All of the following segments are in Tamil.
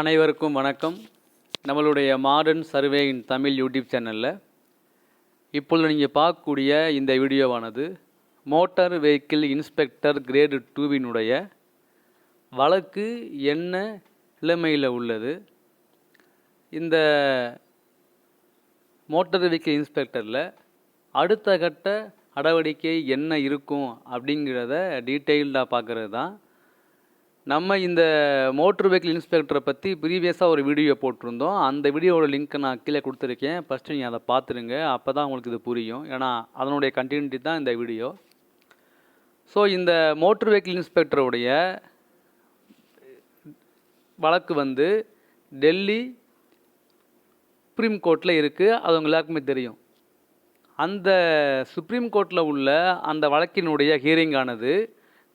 அனைவருக்கும் வணக்கம். நம்மளுடைய modern survey in Tamil YouTube சேனலில் இப்பொழுது நீங்கள் பார்க்கக்கூடிய இந்த வீடியோவானது மோட்டார் வெஹிக்கிள் இன்ஸ்பெக்டர் கிரேடு டூவினுடைய வழக்கு என்ன நிலைமையில் உள்ளது? இந்த மோட்டார் வெஹிக்கிள் இன்ஸ்பெக்டரில் அடுத்த கட்ட நடவடிக்கை என்ன இருக்கும் அப்படிங்கிறத டீட்டெயில்டாக பார்க்குறது தான் நம்ம இந்த மோட்டர் வெஹிக்கிள் இன்ஸ்பெக்டரை பற்றி ப்ரீவியஸாக ஒரு வீடியோ போட்டிருந்தோம். அந்த வீடியோவோட லிங்க்கை நான் கீழே கொடுத்துருக்கேன். ஃபஸ்ட்டு நீங்கள் அதை பார்த்துருங்க. அப்போ தான் உங்களுக்கு இது புரியும். ஏன்னா அதனுடைய கண்டினியூட்டி தான் இந்த வீடியோ ஸோ இந்த மோட்டர் வெஹிக்கிள் இன்ஸ்பெக்டருடைய வழக்கு வந்து டெல்லி சுப்ரீம் கோர்ட்டில் இருக்குது அது உங்கள் எல்லாருக்குமே தெரியும். அந்த சுப்ரீம் கோர்ட்டில் உள்ள அந்த வழக்கினுடைய ஹியரிங் ஆனது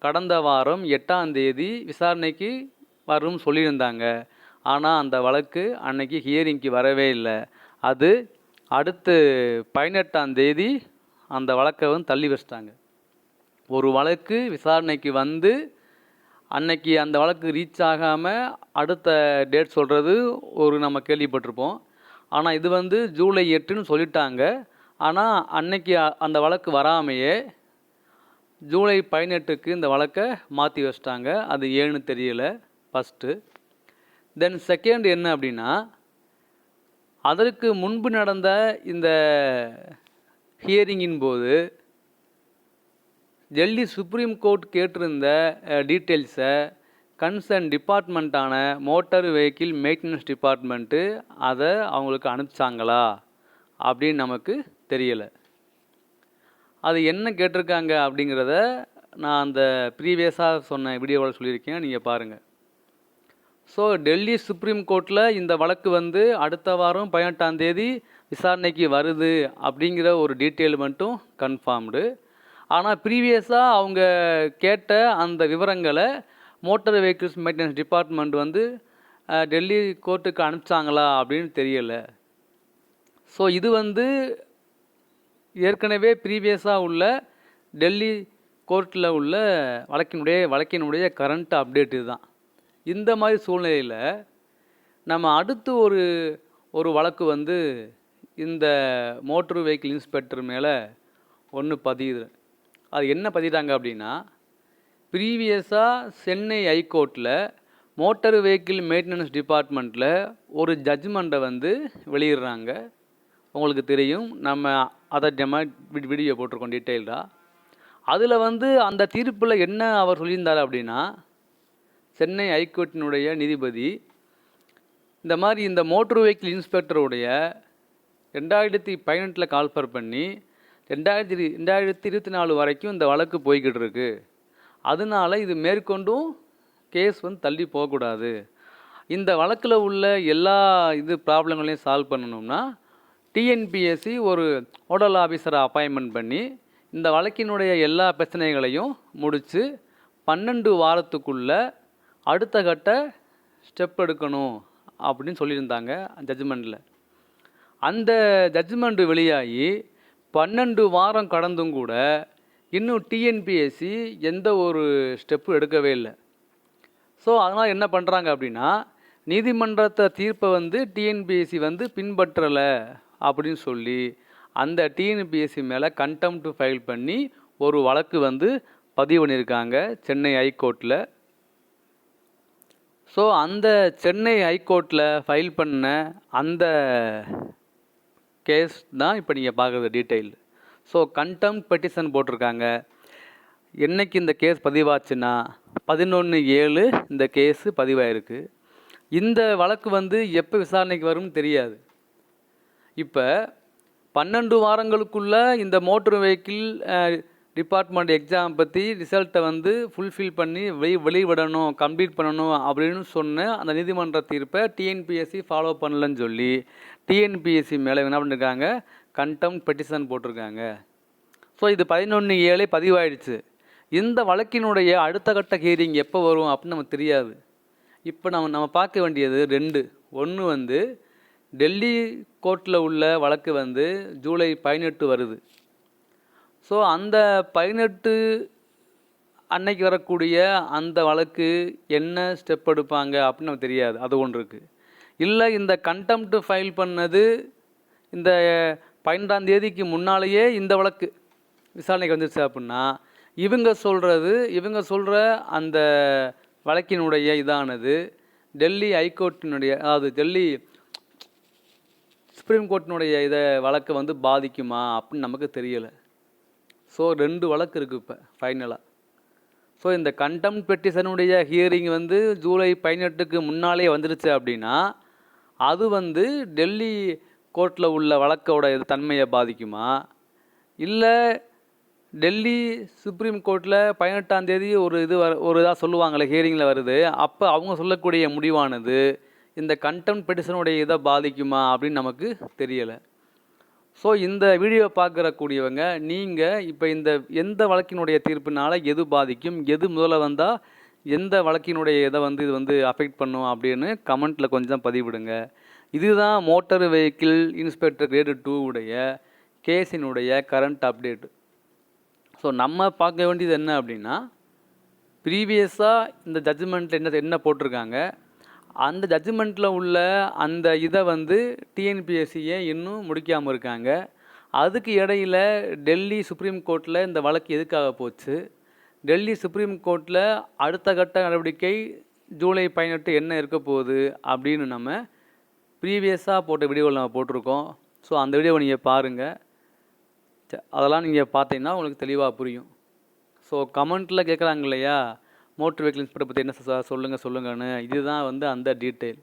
கடந்த வாரம் எட்டாம் தேதி விசாரணைக்கு வரும் சொல்லியிருந்தாங்க. ஆனால் அந்த வழக்கு அன்னைக்கு ஹியரிங்க்கு வரவே இல்லை. அது அடுத்து பதினெட்டாம் தேதி அந்த வழக்கை வந்து தள்ளி வச்சிட்டாங்க. ஒரு வழக்கு விசாரணைக்கு வந்து அன்னைக்கு அந்த வழக்கு ரீச் ஆகாமல் அடுத்த டேட் சொல்கிறது ஒரு நம்ம கேள்விப்பட்டிருப்போம். ஆனால் இது வந்து ஜூலை எட்டுன்னு சொல்லிட்டாங்க. ஆனால் அன்னைக்கு அந்த வழக்கு வராமையே ஜூலை பதினெட்டுக்கு இந்த வழக்கை மாற்றி வச்சிட்டாங்க. அது ஏன்னு தெரியல ஃபஸ்ட்டு தென் செகண்ட் என்ன அப்படின்னா அதற்கு முன்பு நடந்த இந்த ஹியரிங்கின் போது டெல்லி சுப்ரீம் கோர்ட் கேட்டிருந்த டீட்டெயில்ஸை கன்சர்ன் டிபார்ட்மெண்ட்டான மோட்டார் வெஹிக்கிள் மெயின்டெனன்ஸ் டிபார்ட்மெண்ட்டு அதை அவங்களுக்கு அனுப்பிச்சாங்களா அப்படின்னு நமக்கு தெரியலை. அது என்ன கேட்டிருக்காங்க அப்படிங்கிறத நான் அந்த ப்ரீவியஸாக சொன்ன வீடியோவில் சொல்லியிருக்கேன். நீங்கள் பாருங்கள் ஸோ டெல்லி சுப்ரீம் கோர்ட்டில் இந்த வழக்கு வந்து அடுத்த வாரம் பதினெட்டாம் தேதி விசாரணைக்கு வருது அப்படிங்கிற ஒரு டீட்டெயில் மட்டும் கன்ஃபார்ம்டு ஆனால் ப்ரீவியஸாக அவங்க கேட்ட அந்த விவரங்களை மோட்டார் வெஹிக்கிள்ஸ் மெயின்டெனன்ஸ் டிபார்ட்மெண்ட் வந்து டெல்லி கோர்ட்டுக்கு அனுப்பிச்சாங்களா அப்படின்னு தெரியலை. ஸோ இது வந்து ஏற்கனவே ப்ரீவியஸாக உள்ள டெல்லி கோர்ட்டில் உள்ள வழக்கினுடைய வழக்கினுடைய கரண்ட் அப்டேட் இதுதான். இந்த மாதிரி சூழ்நிலையில் நம்ம அடுத்து ஒரு ஒரு வழக்கு வந்து இந்த மோட்டர் வெஹிக்கிள் இன்ஸ்பெக்டர் மேலே ஒன்று பதியுது. அது என்ன பதிட்டாங்க அப்படின்னா ப்ரீவியஸாக சென்னை ஹைகோர்ட்டில் மோட்டார் வெஹிக்கிள் மெயின்டெனன்ஸ் டிபார்ட்மெண்ட்டில் ஒரு ஜட்ஜ்மெண்ட்டை வந்து வெளியிடுறாங்க. உங்களுக்கு தெரியும். நம்ம அதை நம்ம வீடியோ போட்டிருக்கோம் டீட்டெயில்டாக அதில் வந்து அந்த தீர்ப்பில் என்ன அவர் சொல்லியிருந்தார் அப்படின்னா சென்னை ஹைகோர்ட்டினுடைய நீதிபதி இந்த மாதிரி இந்த மோட்டர் வெஹிக்கிள் இன்ஸ்பெக்டருடைய ரெண்டாயிரத்தி பதினெட்டில் கால்ஃபர் பண்ணி ரெண்டாயிரத்தி ரெண்டாயிரத்தி இருபத்தி நாலு வரைக்கும் இந்த வழக்கு போய்கிட்டு இருக்கு. அதனால இது மேற்கொண்டும் கேஸ் வந்து தள்ளி போகக்கூடாது. இந்த வழக்கில் உள்ள எல்லா இது ப்ராப்ளங்களையும் சால்வ் பண்ணணும்னா டிஎன்பிஎஸ்சி ஒரு ஓடல் ஆஃபீஸரை அப்பாயின்மெண்ட் பண்ணி இந்த வழக்கினுடைய எல்லா பிரச்சனைகளையும் முடித்து பன்னெண்டு வாரத்துக்குள்ளே அடுத்த கட்ட ஸ்டெப் எடுக்கணும் அப்படின்னு சொல்லியிருந்தாங்க ஜட்ஜ்மெண்ட்டில் அந்த ஜட்ஜ்மெண்ட் வெளியாகி பன்னெண்டு வாரம் கடந்தும் கூட இன்னும் டிஎன்பிஎஸ்சி எந்த ஒரு ஸ்டெப்பும் எடுக்கவே இல்லை. ஸோ அதனால் என்ன பண்ணுறாங்க அப்படின்னா நீதிமன்றத்தை தீர்ப்பை வந்து டிஎன்பிஎஸ்சி வந்து பின்பற்றலை அப்படின்னு சொல்லி அந்த டிஎன்பிஎஸ்சி மேலே கண்டெம்ட் ஃபைல் பண்ணி ஒரு வழக்கு வந்து பதிவு பண்ணியிருக்காங்க சென்னை ஹைகோர்ட்டில் ஸோ அந்த சென்னை ஹைகோர்ட்டில் ஃபைல் பண்ண அந்த கேஸ் தான் இப்போ நீங்கள் பார்க்குறது டீட்டெயில் ஸோ கண்டெம்ட் பெட்டிஷன் போட்டிருக்காங்க. என்னைக்கு இந்த கேஸ் பதிவாச்சுன்னா பதினொன்று ஏழு இந்த கேஸு பதிவாயிருக்கு. இந்த வழக்கு வந்து எப்போ விசாரணைக்கு வரும்னு தெரியாது. இப்போ பன்னெண்டு வாரங்களுக்குள்ள இந்த மோட்டர் வெஹிக்கிள் டிபார்ட்மெண்ட் எக்ஸாம் பற்றி ரிசல்ட்டை வந்து ஃபுல்ஃபில் பண்ணி வெளி வெளிவிடணும் கம்ப்ளீட் பண்ணணும் அப்படின்னு சொன்ன அந்த நீதிமன்ற தீர்ப்பை டிஎன்பிஎஸ்சி ஃபாலோ பண்ணலன்னு சொல்லி டிஎன்பிஎஸ்சி மேலே என்ன பண்ணியிருக்காங்க கண்டெம்ட் பெட்டிஷன் போட்டிருக்காங்க. ஸோ இது பதினொன்று ஏழே பதிவாயிடுச்சு. இந்த வழக்கினுடைய அடுத்த கட்ட ஹியரிங் எப்போ வரும் அப்படின்னு நமக்கு தெரியாது. இப்போ நம்ம நம்ம பார்க்க வேண்டியது ரெண்டு. ஒன்று வந்து டெல்லி கோர்ட்டில் உள்ள வழக்கு வந்து ஜூலை பதினெட்டு வருது. ஸோ அந்த பதினெட்டு அன்னைக்கு வரக்கூடிய அந்த வழக்கு என்ன ஸ்டெப் எடுப்பாங்க அப்படின்னு நமக்கு தெரியாது. அது ஒன்று இருக்குது இல்லை இந்த கண்டெம்ட் ஃபைல் பண்ணது இந்த பன்னெண்டாம் தேதிக்கு முன்னாலேயே இந்த வழக்கு விசாரணைக்கு வந்துருச்சு அப்படின்னா இவங்க சொல்கிறது இவங்க சொல்கிற அந்த வழக்கினுடைய இதானது டெல்லி ஹைகோர்ட்டினுடைய அதாவது டெல்லி சுப்ரீம் கோர்ட்டினுடைய இதை வழக்கை வந்து பாதிக்குமா அப்படின்னு நமக்கு தெரியலை. ஸோ ரெண்டு வழக்கு இருக்குது இப்போ ஃபைனலாக ஸோ இந்த கண்டெம் பெட்டிஷனுடைய ஹியரிங் வந்து ஜூலை பதினெட்டுக்கு முன்னாலே வந்துருச்சு அப்படின்னா அது வந்து டெல்லி கோர்ட்டில் உள்ள வழக்கோட இது தன்மையை பாதிக்குமா? இல்லை டெல்லி சுப்ரீம் கோர்ட்டில் பதினெட்டாம் தேதி ஒரு இது வர ஒரு இதாக சொல்லுவாங்களே ஹியரிங்கில் வருது. அப்போ அவங்க சொல்லக்கூடிய முடிவானது? இந்த கண்டெம் பெட்டிஷனுடைய இதை பாதிக்குமா அப்படின்னு நமக்கு தெரியலை. ஸோ இந்த வீடியோ பார்க்குறக்கூடியவங்க நீங்கள் இப்போ இந்த எந்த வழக்கினுடைய தீர்ப்பினால எது பாதிக்கும் எது முதல்ல வந்தால் எந்த வழக்கினுடைய இதை வந்து இது வந்து அஃபெக்ட் பண்ணும் அப்படின்னு கமெண்ட்டில் கொஞ்சம் பதிவிடுங்க. இதுதான் motor vehicle inspector grade two உடைய கேஸினுடைய கரண்ட் அப்டேட் ஸோ நம்ம பார்க்க வேண்டியது என்ன அப்படின்னா ப்ரீவியஸாக இந்த ஜட்ஜ்மெண்ட்டில் என்ன என்ன போட்டிருக்காங்க? அந்த ஜட்ஜ்மெண்ட்டில் உள்ள அந்த இதை வந்து டிஎன்பிஎஸ்சியை இன்னும் முடிக்காமல் இருக்காங்க. அதுக்கு இடையில டெல்லி சுப்ரீம் கோர்ட்டில் இந்த வழக்கு எதுக்காக போச்சு? டெல்லி சுப்ரீம் கோர்ட்டில் அடுத்த கட்ட நடவடிக்கை ஜூலை பதினெட்டு என்ன இருக்க போகுது அப்படின்னு நம்ம ப்ரீவியஸாக போட்ட வீடியோவில் நம்ம போட்டிருக்கோம். ஸோ அந்த வீடியோவை நீங்கள் பாருங்கள் அதெல்லாம் நீங்கள் பார்த்தீங்கன்னா உங்களுக்கு தெளிவாக புரியும். ஸோ கமெண்ட்டில் கேட்குறாங்க இல்லையா? மோட்டர் வெஹிக்கிள் இன்ஸ்பெக்டர் பற்றி என்ன சார் சொல்லுங்கள் சொல்லுங்கன்னு இதுதான் வந்து அந்த டீட்டெயில்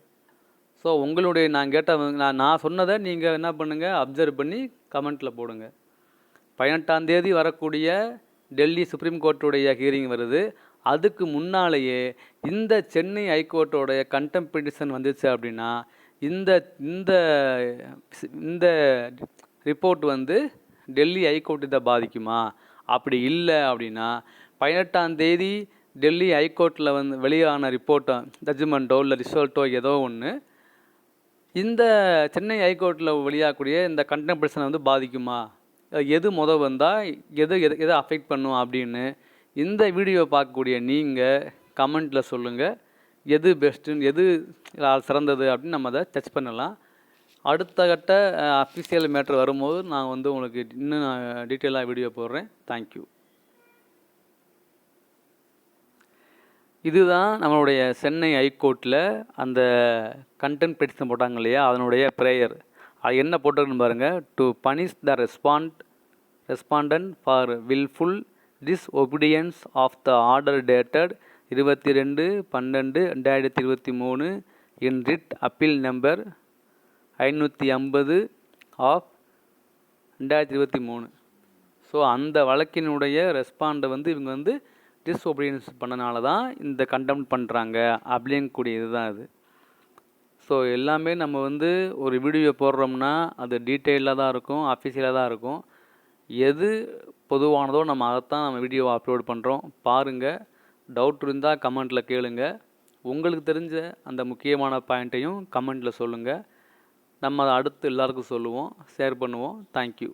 ஸோ உங்களுடைய நான் கேட்ட நான் நான் சொன்னதை நீங்கள் என்ன பண்ணுங்கள் அப்சர்வ் பண்ணி கமெண்ட்டில் போடுங்க. பதினெட்டாந்தேதி வரக்கூடிய டெல்லி சுப்ரீம் கோர்ட்டுடைய ஹியரிங் வருது. அதுக்கு முன்னாலேயே இந்த சென்னை ஹைகோர்ட்டோடைய கண்டெம் பெட்டிஷன் வந்துச்சு அப்படின்னா இந்த இந்த இந்த ரிப்போர்ட் வந்து டெல்லி ஹைகோர்ட்டு இதை பாதிக்குமா? அப்படி இல்லை அப்படின்னா பதினெட்டாம் தேதி டெல்லி ஹைகோர்ட்டில் வந்து வெளியான ரிப்போர்ட்டோ ஜட்ஜ்மெண்ட்டோ இல்லை ரிசல்ட்டோ ஏதோ ஒன்று இந்த சென்னை ஹைகோர்ட்டில் வெளியாகக்கூடிய இந்த கண்டெம்பரேஷனை வந்து பாதிக்குமா? எது முத வந்தால் எது எது எதை அஃபெக்ட் பண்ணும் அப்படின்னு இந்த வீடியோ பார்க்கக்கூடிய நீங்கள் கமெண்ட்டில் சொல்லுங்கள் எது பெஸ்ட்டுன்னு எது சிறந்தது அப்படின்னு நம்ம அதை டச் பண்ணலாம். அடுத்த கட்ட அஃபிஷியல் மேட்ரு வரும்போது நான் வந்து உங்களுக்கு இன்னும் நான் டீட்டெயிலாக வீடியோ போடுறேன். தேங்க்யூ இதுதான் நம்மளுடைய சென்னை ஹைகோர்ட்டில் அந்த கண்டென்ட் பெட்டிஷன் போட்டாங்க இல்லையா? அதனுடைய ப்ரேயர் அது என்ன போட்டிருக்குன்னு பாருங்கள் to punish the respond respondent for wilful disobedience of the order dated இருபத்தி ரெண்டு பன்னெண்டு ரெண்டாயிரத்தி இருபத்தி மூணு இன் ரிட் அப்பீல் நம்பர் ஐநூற்றி ஐம்பது ஆஃப் ரெண்டாயிரத்தி இருபத்தி மூணு. ஸோ அந்த வழக்கினுடைய ரெஸ்பாண்டை வந்து இவங்க வந்து டிஸ்ஒபீடியன்ஸ் பண்ணனால தான் இந்த கண்டெம்ட் பண்ணுறாங்க அப்படிங்கக்கூடிய இதுதான் இது ஸோ எல்லாமே நம்ம வந்து ஒரு வீடியோ போடுறோம்னா அது டீட்டெயிலாக தான் இருக்கும் அஃபிஷியலாக தான் இருக்கும். எது பொதுவானதோ நம்ம அதைத்தான் நம்ம வீடியோ அப்லோட் பண்ணுறோம் பாருங்கள் டவுட் இருந்தால் கமெண்ட்டில் கேளுங்க. உங்களுக்கு தெரிஞ்ச அந்த முக்கியமான பாயிண்ட்டையும் கமெண்ட்டில் சொல்லுங்கள் நம்ம அதை அடுத்து எல்லாருக்கும் சொல்லுவோம் ஷேர் பண்ணுவோம். தேங்க்யூ